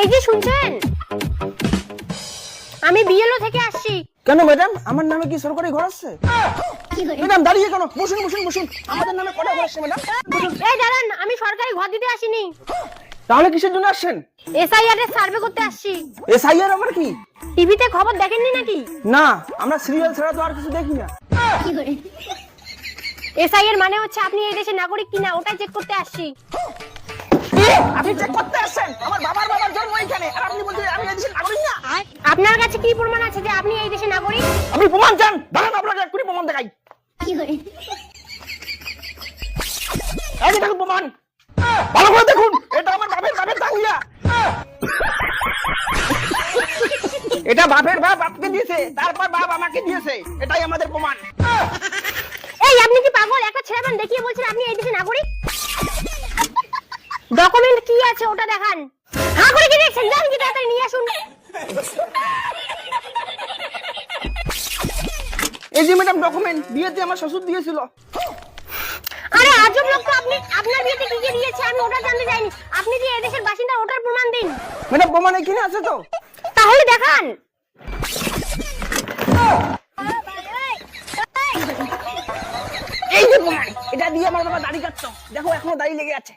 এই যে শুনছেন? আমি বিএলও থেকে আসছি। কেন ম্যাডাম? আমার নামে কি সরকারি ঘর আসছে ম্যাডাম দাঁড়িয়ে কেন? বসুন বসুন বসুন। আমাদের নামে কটা ঘর আসছে ম্যাডাম? এই দাঁড়ান আমি সরকারি ঘর দিতে আসিনি। তাহলে কিসের জন্য আসছেন? এসআইআর এর সার্ভে করতে আসছি। এসআইআর আবার কি? টিভিতে খবর দেখেননি নাকি? না আমরা সিরিয়াল ছাড়া তো আর কিছু দেখি না। এসআইআর মানে হচ্ছে আপনি এই দেশের নাগরিক কিনা ওটাই চেক করতে আসছি। আপনি চেক করতে আসছেন? আমার বাবার বাবার জন্ম এখানে আর আপনি বলছেন আমি এই দেশের নাগরিক না আপনার কাছে কি প্রমাণ আছে যে আপনি এই দেশের নাগরিক? আপনি প্রমাণ চান। দাঁড়ান আপনাকে এক্ষুনি প্রমাণ দেখাই। এই যে দেখুন প্রমাণ। ভালো করে দেখুন এটা আমার বাপের বাপের দাঙ্গিয়া এটা বাপের বাপ বাপকে দিয়েছে তারপর বাপ আমাকে দিয়েছে। এটাই আমাদের প্রমাণ। এই আপনি কি পাগল? একটা ছেলে মান দেখিয়ে বলছেন আপনি এই দেশের নাগরিক? ডকুমেন্ট কি আছে ওটা দেখান। হ্যাঁ করে কি দেখছেন? যান কি তাড়াতাড়ি নিয়ে আসুন। এই যে ম্যাডাম ডকুমেন্ট বিয়েতে আমার শ্বশুর দিয়েছিল। আরে আজব লোক তো আপনি আপনার বিয়েতে কি কি দিয়েছে আমি ওটা জানতে চাইনি। আপনি যে এই দেশের বাসিন্দা ওটার প্রমাণ দিন। ম্যাডাম প্রমাণ এখানে আছে তো? তাহলে দেখান। এই যে প্রমাণ এটা দিয়ে আমার বাবা দাড়ি কাটতো। দেখো এখনও দাড়ি লেগে আছে।